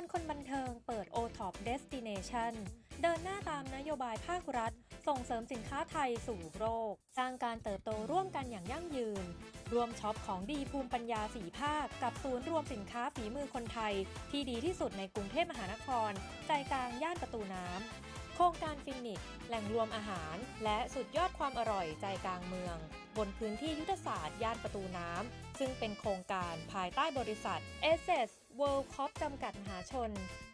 นคนบันเทิงเปิด o t o p Destination เดินหน้าตามนโยบายภาครัฐ ส่งเสริมสินค้าไทยสู่โลกสร้างการเติบโตร่วมกันอย่างยั่งยืน รวมช็อปของดีภูมิปัญญาสีภาค กับศูนย์รวมสินค้าฝีมือคนไทย ที่ดีที่สุดในกรุงเทพมหานคร ใจกลางย่านประตูน้ำโครงการฟินิกแหล่งรวมอาหาร และสุดยอดความอร่อยใจกลางเมือง บนพื้นที่ยุทธศาสตร์ย่านประตูน้ำซึ่งเป็นโครงการภายใต้บริษัท a s s World Corp จำกัดมหาชน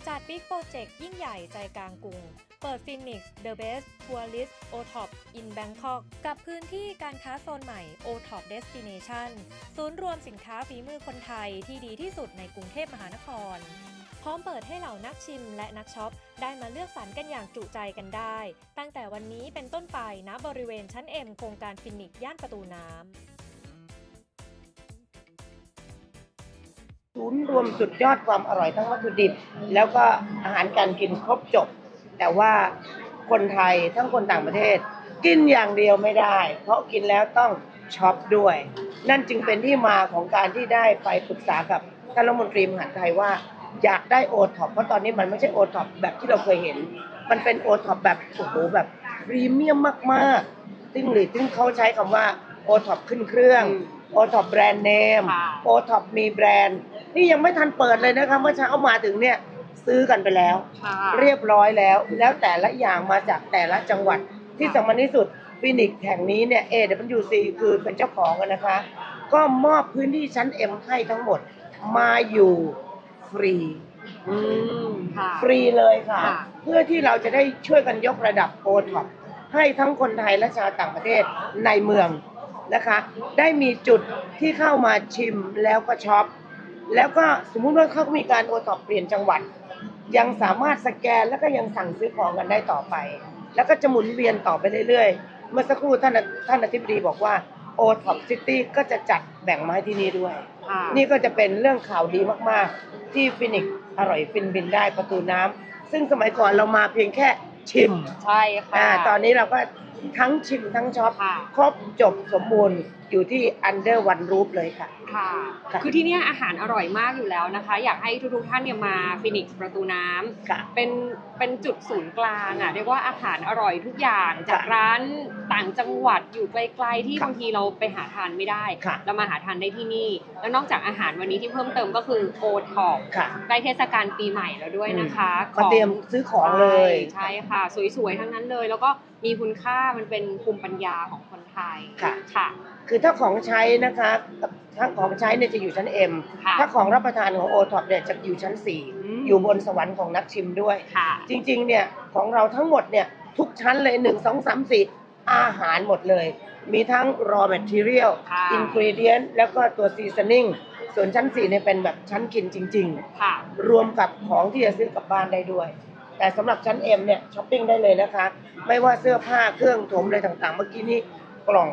จัดบิ๊กโปรเจกต์ยิ่งใหญ่ใจกลางกรุง เปิด Phoenix The Best Tourist OTOP in Bangkok กับพื้นที่การค้าโซนใหม่ OTOP Destination ศูนย์รวมสินค้าฝีมือคนไทยที่ดีที่สุดในกรุงเทพมหานคร พร้อมเปิดให้เหล่านักชิมและนักช็อป ได้มาเลือกสรรกันอย่างจุใจกันได้ ตั้งแต่วันนี้เป็นต้นไปณบริเวณชั้น M โครงการฟินิกย่านประตูน้ำ ศูนย์รวมสุดยอดความอร่อยทั้งวัตถุดิบ แล้วก็อาหารการกินครบจบ แต่ว่าคนไทยทั้งคนต่างประเทศ กินอย่างเดียวไม่ได้ เพราะกินแล้วต้องช็อปด้วย นั่นจึงเป็นที่มาของการที่ได้ไปปรึกษากับท่านรัฐมนตรีมหาดไทยว่าอยากได้โอท็อปเพราะตอนนี้มันไม่ใช่โอท็อปแบบที่เราเคยเห็น มันเป็นโอท็อปแบบโอ้โหแบบพรีเมียมมากๆซึ่งหรือซึ่งเขาใช้คำว่าโอท็อปขึ้นเครื่องโอท็อปแบรนด์เนมค่ะโอท็อปมีแบรนด์ นี่ยังไม่ทันเปิดเลยนะคะเมื่อเช้ามาถึงเนี่ยซื้อกันไปแล้ว ค่ะเรียบร้อยแล้ว แล้วแต่ละอย่างมาจากแต่ละจังหวัดที่สำคัญที่สุดฟินิกแห่งนี้เนี่ย AWC คือเป็นเจ้าของกันนะคะ ก็มอบพื้นที่ชั้น M ให้ทั้งหมดมาอยู่ฟรี อืม ค่ะ ฟรีเลยค่ะ ค่ะ เพื่อที่เราจะได้ช่วยกันยกระดับโอท็อปให้ทั้งคนไทยและชาวต่างประเทศในเมืองนะคะ ได้มีจุดที่เข้ามาชิมแล้วก็ช็อป แล้วก็สมมุติว่าเขามีการโอท็อปเปลี่ยนจังหวัด ยังสามารถสแกนแล้วก็ยังสั่งซื้อของกันได้ต่อไป แล้วก็จะหมุนเวียนต่อไปเรื่อยๆ เมื่อสักครู่ท่านท่านอธิบดีบอกว่าโอท็อปซิตี้ก็จะจัดแบ่งมาให้ที่นี่ด้วยค่ะนี่ก็จะเป็นเรื่องข่าวดีมากๆ ที่ฟินิกซ์อร่อยฟินบินได้ประตูน้ำซึ่งสมัยก่อนเรามาเพียงแค่ชิมใช่ค่ะอ่าตอนนี้เราก็ทั้งชิมทั้งช็อปค่ะครบจบสมบูรณ์อยู่ที่ under one roof เลยค่ะ ค่ะค่ะ คือที่เนี่ยอาหารอร่อยมากอยู่แล้วนะคะ อยากให้ทุกๆท่านเนี่ยมาฟินิกซ์ประตูน้ำค่ะเป็นเป็นจุดศูนย์กลางอะเรียกว่าอาหารอร่อยทุกอย่าง จากค่ะร้านต่างจังหวัดอยู่ไกลๆที่ค่ะบางทีเราไปหาทานไม่ได้ค่ะเรามาหาทานได้ที่นี่ แล้วนอกจากอาหารวันนี้ที่เพิ่มเติมก็คือโอท็อปค่ะใกล้เทศกาลปีใหม่แล้วด้วยนะคะมาเตรียมซื้อของเลยใช่ค่ะ สวยๆทั้งนั้นเลย แล้วก็มีคุณค่ามันเป็นภูมิปัญญาของคนไทยค่ะ ค่ะ คือถ้าของใช้นะคะ ทั้งของใช้เนี่ยจะอยู่ชั้น M ค่ะถ้าของรับประทานของโอท็อปเนี่ยจะอยู่ชั้นอืม4อยู่บนสวรรค์ของนักชิมด้วย ค่ะ จริงๆ เนี่ยของเราทั้งหมดเนี่ยทุกชั้นเลย 1 2 3 4 อาหารหมดเลย มีทั้ง raw material ค่ะ ingredient แล้วก็ตัว seasoning ส่วนชั้น 4 เนี่ยเป็นแบบชั้นกินจริง ค่ะ ๆ รวมกับของที่จะซื้อกลับบ้านได้ด้วย แต่สำหรับชั้น M เนี่ยช้อปปิ้งได้เลยนะคะ ไม่ว่าเสื้อผ้าเครื่องถมอะไรต่างๆ เมื่อกี้นี้กล่อง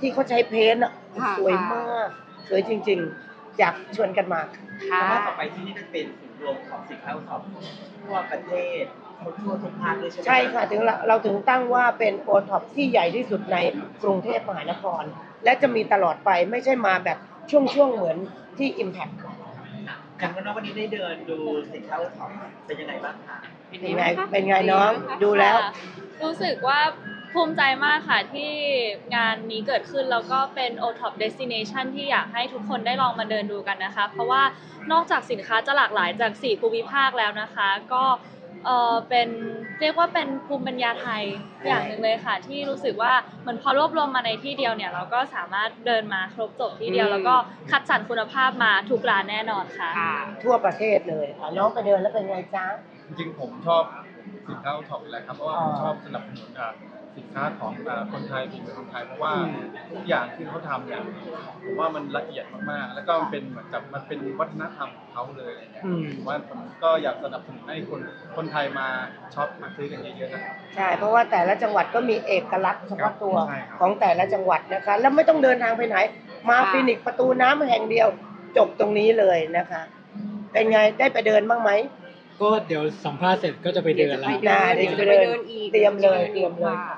ที่เขาใช้เพ้นท์อะค่ะ สวยมาก สวยจริง ๆ อยากชวนกันมาค่ะแต่ว่าต่อไปที่นี่ก็เป็นศูนย์รวมของสินค้าอุตสาหกรรมทั่วประเทศทั่วทุกภาคเลยใช่ไหมใช่ค่ะถึงเราเราถึงตั้งว่าเป็นโอท็อปที่ใหญ่ที่สุดในกรุงเทพมหานคร และจะมีตลอดไปไม่ใช่มาแบบช่วงๆเหมือนที่ Impact เห็นว่าน้องวันนี้ได้เดินดูสินค้าอุตสาหกรรมเป็นยังไงบ้างคะเป็นไงเป็นไงน้องดูแล้วค่ะรู้สึกว่า ภูมิใจมากค่ะที่งานนี้เกิดขึ้นแล้วก็เป็น o t o p Destination ที่อยากให้ทุกคนได้ลองมาเดินดูกันนะคะ เพราะว่านอกจากสินค้าจะหลากหลายจาก 4 ภูมิภาคแล้วนะคะ ก็เออเป็นเรียกว่าเป็นภูมิปัญญาไทยอย่างหนึ่งเลยค่ะ ที่รู้สึกว่าเหมือนพอรวบรวมมาในที่เดียวเนี่ย เราก็สามารถเดินมาครบจบที่เดียวอืมแล้วก็คัดสรรคุณภาพมาทุกร้านแน่นอนค่ะค่ะทั่วประเทศเลยอะน้องไปเดินแล้วเป็นไงจ๊ะ จริงๆผมชอบสินค้าโอท็อปอยู่แล้วครับเพราะว่าอ๋อผมชอบสนับสนุนอ่า สินค้าของอ่าคนไทยฝีมือคนไทยเพราะว่าอืมทุกอย่างที่เขาทำเนี่ยผมว่ามันละเอียดมากๆ แล้วก็มันเป็นเหมือนกับมันเป็นวัฒนธรรมของเขาเลยอะไรเงี้ยอืมผมว่าผมก็อยากสนับสนุนให้คนคนไทยมาช็อปมาซื้อกันเยอะๆนะครับ ใช่เพราะว่าแต่ละจังหวัดก็มีเอกลักษณ์เฉพาะตัวใช่ครับ ของแต่ละจังหวัดนะคะ แล้วไม่ต้องเดินทางไปไหน มาค่ะฟินิกซ์ประตูน้ำแห่งเดียว จบตรงนี้เลยนะคะ เป็นไงได้ไปเดินบ้างไหม ก็เดี๋ยวสัมภาษณ์เสร็จก็จะไปเดินแล้วได้เดี๋ยวจะไปเดินอีกเตรียมเลยเตรียมเลย ค่ะ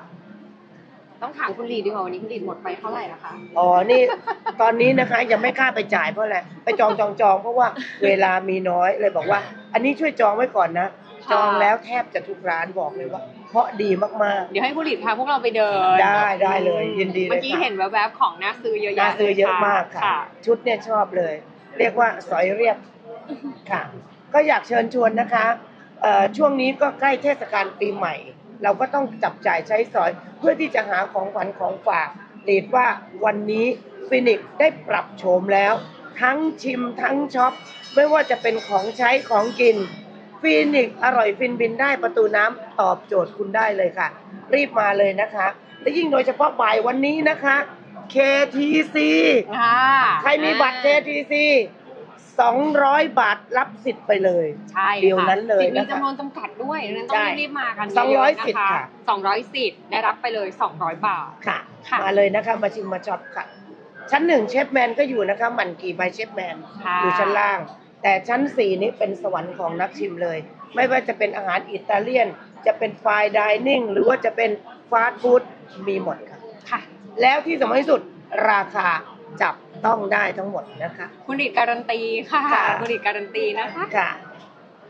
ต้องถามคุณลีดดีกว่าวันนี้คุณลีดหมดไปเท่าไหร่นะคะ อ๋อ นี่ตอนนี้นะคะยังไม่กล้าไปจ่ายเพราะอะไร ไปจองจองจองเพราะว่าเวลามีน้อยเลยบอกว่า อันนี้ช่วยจองไว้ก่อนนะค่ะจองแล้วแทบจะทุกร้านบอกเลยว่า เพราะดีมากเดี๋ยวให้คุณลีดพาพวกเราไปเดินได้ได้เลยยินดีเลยเมื่อกี้ค่ะเห็นแวบๆของน่าซื้อเยอะๆน่าแยะซื้อเยอะมากค่ะค่ะ ชุดเนี่ยชอบเลย เรียกว่าสอยเรียบค่ะ ก็อยากเชิญชวนนะคะเอ่อช่วงนี้ก็ใกล้เทศกาลปีใหม่ เราก็ต้องจับจ่ายใช้สอย เพื่อที่จะหาของขวัญของฝากเรดว่าวันนี้ฟินิกซ์ได้ปรับโฉมแล้ว ทั้งชิมทั้งช็อป ไม่ว่าจะเป็นของใช้ของกินฟินิกซ์อร่อยฟินบินได้ประตูน้ำตอบโจทย์คุณได้เลยค่ะ รีบมาเลยนะคะ และยิ่งโดยเฉพาะบ่ายวันนี้นะคะ KTC ค่ะใครมีบัตร KTC 200 บาทรับสิทธิ์ไปเลยใช่ค่ะเดี๋ยวนั้นเลยสิทธิ์มีนะคะจำนวนจำกัดด้วยดังนั้นต้อใช่งรีบๆมากันสองร้อยเะๆสิทธิ์นะคะค่ะ สองร้อยสิทธิ์ได้รับไปเลย200บาท ค่ะค่ะ มาเลยนะคะมาชิมมาช็อปค่ะ ชั้นหนึ่งเชฟแมนก็อยู่นะคะหมันกี่ใบเชฟแมน ค่ะอยู่ชั้นล่าง แต่ชั้นสี่นี้เป็นสวรรค์ของนักชิมเลย ไม่ว่าจะเป็นอาหารอิตาเลียน จะเป็นไฟน์ดิเนิ่งหรือว่าจะเป็นฟาสต์ฟู้ดมีหมดค่ะ ค่ะ แล้วที่สำคัญที่สุดราคาจับ ต้องได้ทั้งหมดนะคะ คุณลีดการันตีค่ะค่ะคุณลีดการันตีนะคะ ค่ะ